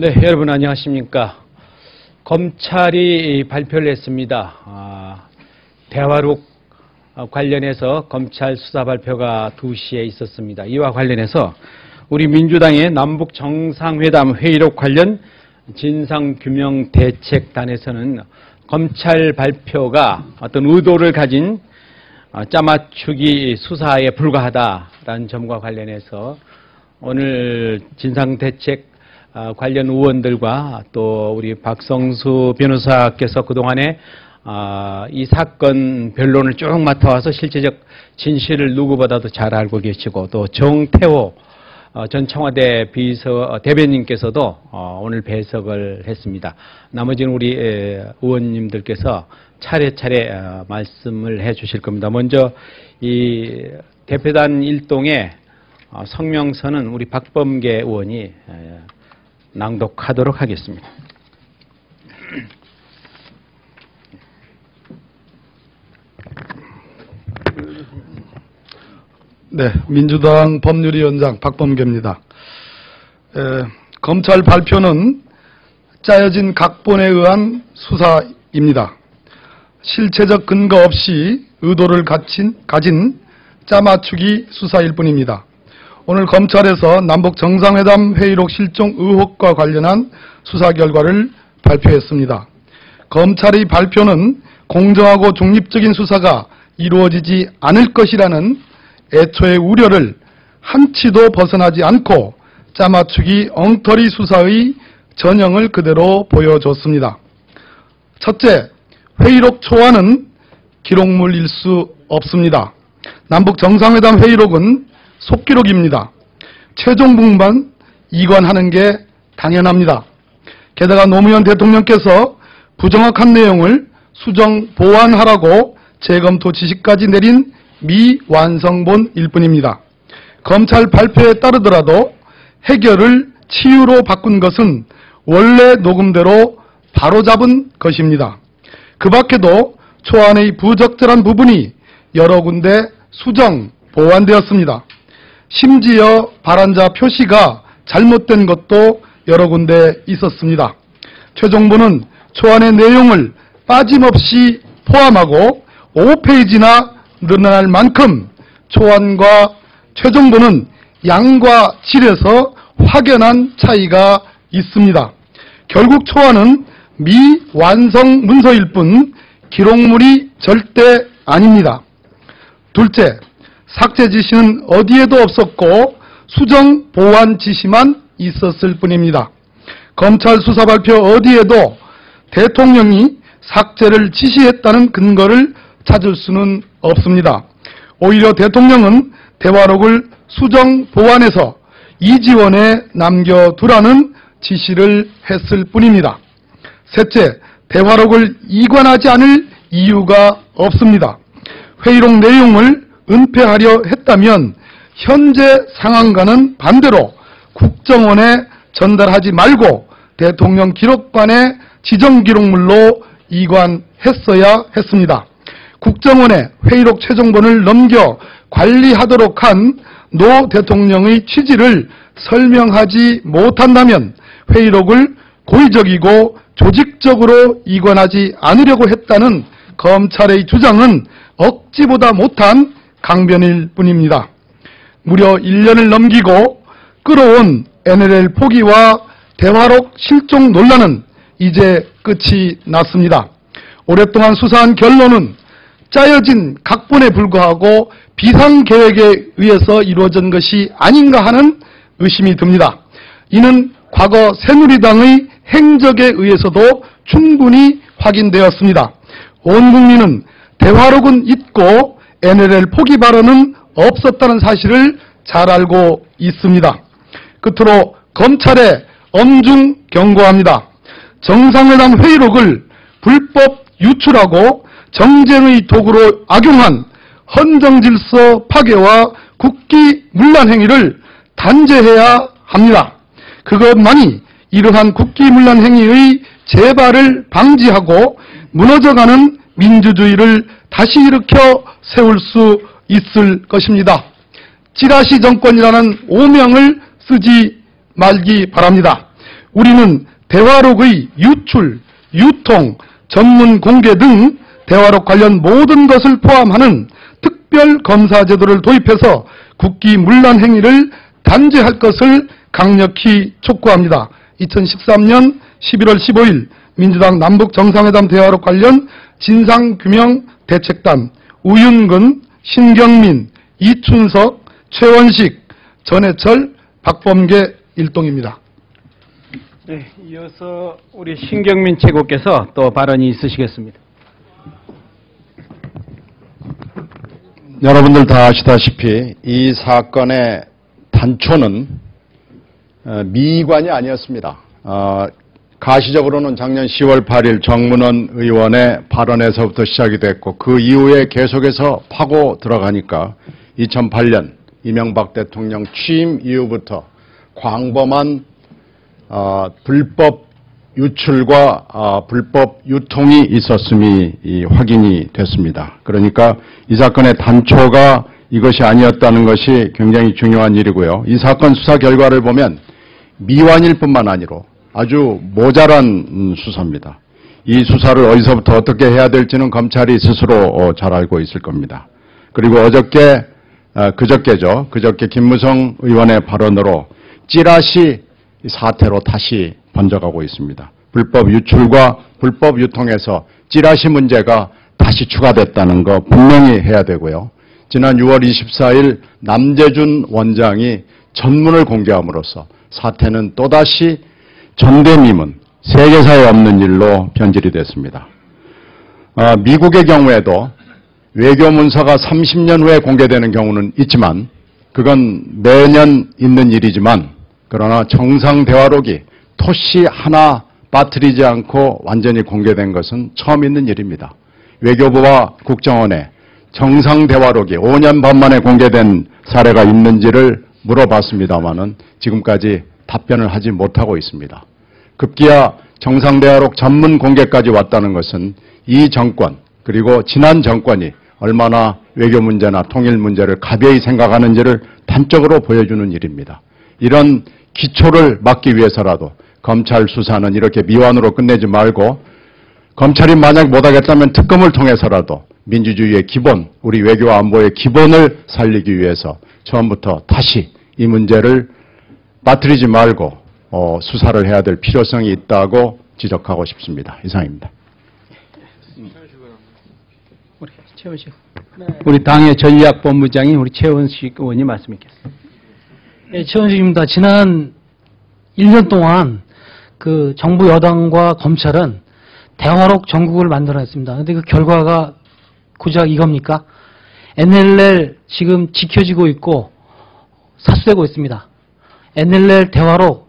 네, 여러분 안녕하십니까. 검찰이 발표를 했습니다. 아, 대화록 관련해서 검찰 수사 발표가 2시에 있었습니다. 이와 관련해서 우리 민주당의 남북 정상회담 회의록 관련 진상규명 대책단에서는 검찰 발표가 어떤 의도를 가진 짜맞추기 수사에 불과하다라는 점과 관련해서 오늘 진상대책 아, 관련 의원들과 또 우리 박성수 변호사께서 그동안에 아, 이 사건 변론을 쭉 맡아와서 실제적 진실을 누구보다도 잘 알고 계시고 또 정태호 어, 전 청와대 비서 어, 대변인께서도 어, 오늘 배석을 했습니다. 나머지는 우리 의원님들께서 차례차례 말씀을 해 주실 겁니다. 먼저 이 대표단 일동의 성명서는 우리 박범계 의원이 낭독하도록 하겠습니다. 네, 민주당 법률위원장 박범계입니다. 에, 검찰 발표는 짜여진 각본에 의한 수사입니다. 실체적 근거 없이 의도를 가진, 가진 짜맞추기 수사일 뿐입니다. 오늘 검찰에서 남북 정상회담 회의록 실종 의혹과 관련한 수사 결과를 발표했습니다. 검찰의 발표는 공정하고 중립적인 수사가 이루어지지 않을 것이라는 애초의 우려를 한치도 벗어나지 않고 짜맞추기 엉터리 수사의 전형을 그대로 보여줬습니다. 첫째, 회의록 초안은 기록물일 수 없습니다. 남북 정상회담 회의록은 속기록입니다. 최종분만 이관하는 게 당연합니다. 게다가 노무현 대통령께서 부정확한 내용을 수정 보완하라고 재검토 지시까지 내린 미완성본일 뿐입니다. 검찰 발표에 따르더라도 해결을 치유로 바꾼 것은 원래 녹음대로 바로잡은 것입니다. 그 밖에도 초안의 부적절한 부분이 여러 군데 수정, 보완되었습니다. 심지어 발안자 표시가 잘못된 것도 여러 군데 있었습니다. 최종부는 초안의 내용을 빠짐없이 포함하고 5페이지나 늘어날 만큼 초안과 최종부는 양과 질에서 확연한 차이가 있습니다. 결국 초안은 미완성 문서일 뿐 기록물이 절대 아닙니다. 둘째, 삭제 지시는 어디에도 없었고 수정 보완 지시만 있었을 뿐입니다. 검찰 수사 발표 어디에도 대통령이 삭제를 지시했다는 근거를 찾을 수는 없습니다. 오히려 대통령은 대화록을 수정 보완해서 이지원에 남겨두라는 지시를 했을 뿐입니다. 셋째, 대화록을 이관하지 않을 이유가 없습니다. 회의록 내용을 은폐하려 했다면 현재 상황과는 반대로 국정원에 전달하지 말고 대통령 기록관의 지정 기록물로 이관했어야 했습니다. 국정원에 회의록 최종본을 넘겨 관리하도록 한 노 대통령의 취지를 설명하지 못한다면 회의록을 고의적이고 조직적으로 이관하지 않으려고 했다는 검찰의 주장은 억지보다 못한 강변일 뿐입니다. 무려 1년을 넘기고 끌어온 NLL 포기와 대화록 실종 논란은 이제 끝이 났습니다. 오랫동안 수사한 결론은 짜여진 각본에 불과하고 비상계획에 의해서 이루어진 것이 아닌가 하는 의심이 듭니다. 이는 과거 새누리당의 행적에 의해서도 충분히 확인되었습니다. 온 국민은 대화록은 있고 NLL 포기 발언은 없었다는 사실을 잘 알고 있습니다. 끝으로 검찰에 엄중 경고합니다. 정상회담 회의록을 불법 유출하고 정쟁의 도구로 악용한 헌정질서 파괴와 국기 문란 행위를 단죄해야 합니다. 그것만이 이러한 국기 문란 행위의 재발을 방지하고 무너져가는 민주주의를 다시 일으켜 세울 수 있을 것입니다. 찌라시 정권이라는 오명을 쓰지 말기 바랍니다. 우리는 대화록의 유출, 유통, 전문 공개 등 대화록 관련 모든 것을 포함하는 특별 검사 제도를 도입해서 국기 문란 행위를 단죄할 것을 강력히 촉구합니다. 2013년 11월 15일 민주당 남북 정상회담 대화록 관련 진상규명 대책단 우윤근, 신경민, 이춘석, 최원식, 전해철, 박범계 일동입니다. 네, 이어서 우리 신경민 최고께서 또 발언이 있으시겠습니다. 여러분들 다 아시다시피 이 사건의 단초는 어, 미관이 아니었습니다. 어, 가시적으로는 작년 10월 8일 정문원 의원의 발언에서부터 시작이 됐고 그 이후에 계속해서 파고 들어가니까 2008년 이명박 대통령 취임 이후부터 광범한 어, 불법 유출과 아, 불법 유통이 있었음이 이 확인이 됐습니다. 그러니까 이 사건의 단초가 이것이 아니었다는 것이 굉장히 중요한 일이고요. 이 사건 수사 결과를 보면 미완일 뿐만 아니로 아주 모자란 음, 수사입니다. 이 수사를 어디서부터 어떻게 해야 될지는 검찰이 스스로 어, 잘 알고 있을 겁니다. 그리고 어저께 아, 그저께죠. 그저께 김무성 의원의 발언으로 찌라시 사태로 다시 번져가고 있습니다. 불법 유출과 불법 유통에서 찌라시 문제가 다시 추가됐다는 거 분명히 해야 되고요. 지난 6월 24일 남재준 원장이 전문을 공개함으로써 사태는 또다시 전대미문, 세계사에 없는 일로 변질이 됐습니다. 아, 미국의 경우에도 외교 문서가 30년 후에 공개되는 경우는 있지만 그건 매년 있는 일이지만 그러나 정상 대화록이 토시 하나 빠뜨리지 않고 완전히 공개된 것은 처음 있는 일입니다. 외교부와 국정원에 정상 대화록이 5년 반 만에 공개된 사례가 있는지를 물어봤습니다마는 지금까지 답변을 하지 못하고 있습니다. 급기야 정상 대화록 전문 공개까지 왔다는 것은 이 정권 그리고 지난 정권이 얼마나 외교 문제나 통일 문제를 가벼이 생각하는지를 단적으로 보여주는 일입니다. 이런 기초를 막기 위해서라도 검찰 수사는 이렇게 미완으로 끝내지 말고 검찰이 만약 못하겠다면 특검을 통해서라도 민주주의의 기본, 우리 외교 안보의 기본을 살리기 위해서 처음부터 다시 이 문제를 빠뜨리지 말고 어, 수사를 해야 될 필요성이 있다고 지적하고 싶습니다. 이상입니다. 우리 최원식. 우리 당의 전략본부장인 우리 최원식 의원이 말씀 있겠습니다. 예, 최원식입니다. 지난 1년 동안 그 정부 여당과 검찰은 대화록 전국을 만들어냈습니다. 근데 그 결과가 고작 이겁니까? NLL 지금 지켜지고 있고 사수되고 있습니다. NLL 대화록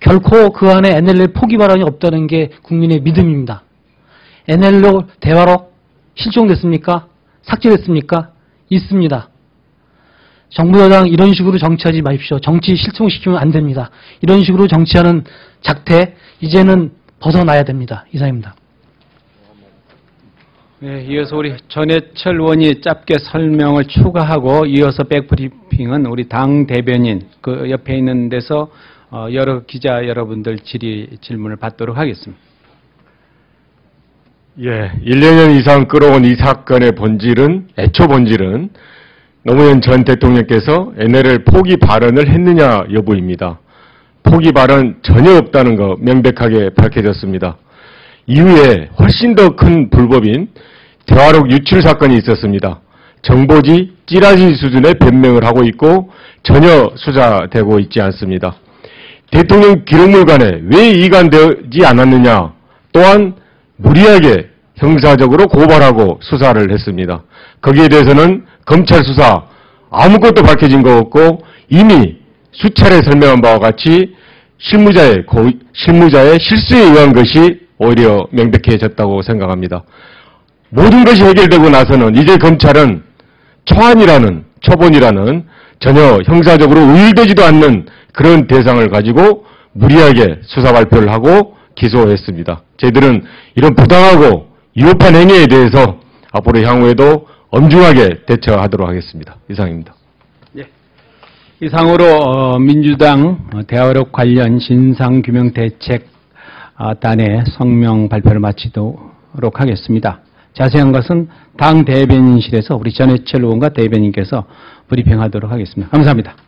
결코 그 안에 NLL 포기 발언이 없다는 게 국민의 믿음입니다. NLL 대화록 실종됐습니까? 삭제됐습니까? 있습니다. 정부 여당 이런 식으로 정치하지 마십시오. 정치 실종시키면 안 됩니다. 이런 식으로 정치하는 작태 이제는 벗어나야 됩니다. 이상입니다. 네, 이어서 우리 전해철 의원이 짧게 설명을 추가하고 이어서 백브리핑은 우리 당 대변인 그 옆에 있는 데서 어, 여러 기자 여러분들 질의 질문을 받도록 하겠습니다. 예, 1, 년 이상 끌어온 이 사건의 본질은, 애초 본질은 노무현 전 대통령께서 NLL 포기 발언을 했느냐 여부입니다. 포기 발언 전혀 없다는 거 명백하게 밝혀졌습니다. 이후에 훨씬 더 큰 불법인 대화록 유출 사건이 있었습니다. 정보지 찌라시 수준의 변명을 하고 있고 전혀 수사되고 있지 않습니다. 대통령 기록물관에 왜 이관되지 않았느냐 또한 무리하게 형사적으로 고발하고 수사를 했습니다. 거기에 대해서는 검찰 수사 아무것도 밝혀진 거 없고 이미 수차례 설명한 바와 같이 실무자의 고, 실무자의 실수에 의한 것이 오히려 명백해졌다고 생각합니다. 모든 것이 해결되고 나서는 이제 검찰은 초안이라는 초본이라는 전혀 형사적으로 의율되지도 않는 그런 대상을 가지고 무리하게 수사 발표를 하고 기소했습니다. 저희들은 이런 부당하고 위협한 행위에 대해서 앞으로 향후에도 엄중하게 대처하도록 하겠습니다. 이상입니다. 이상으로 어, 민주당 어, 대화력 관련 진상규명 대책 아, 단의 성명 발표를 마치도록 하겠습니다. 자세한 것은 당 대변인실에서 우리 전해철 의원과 대변인께서 브리핑하도록 하겠습니다. 감사합니다.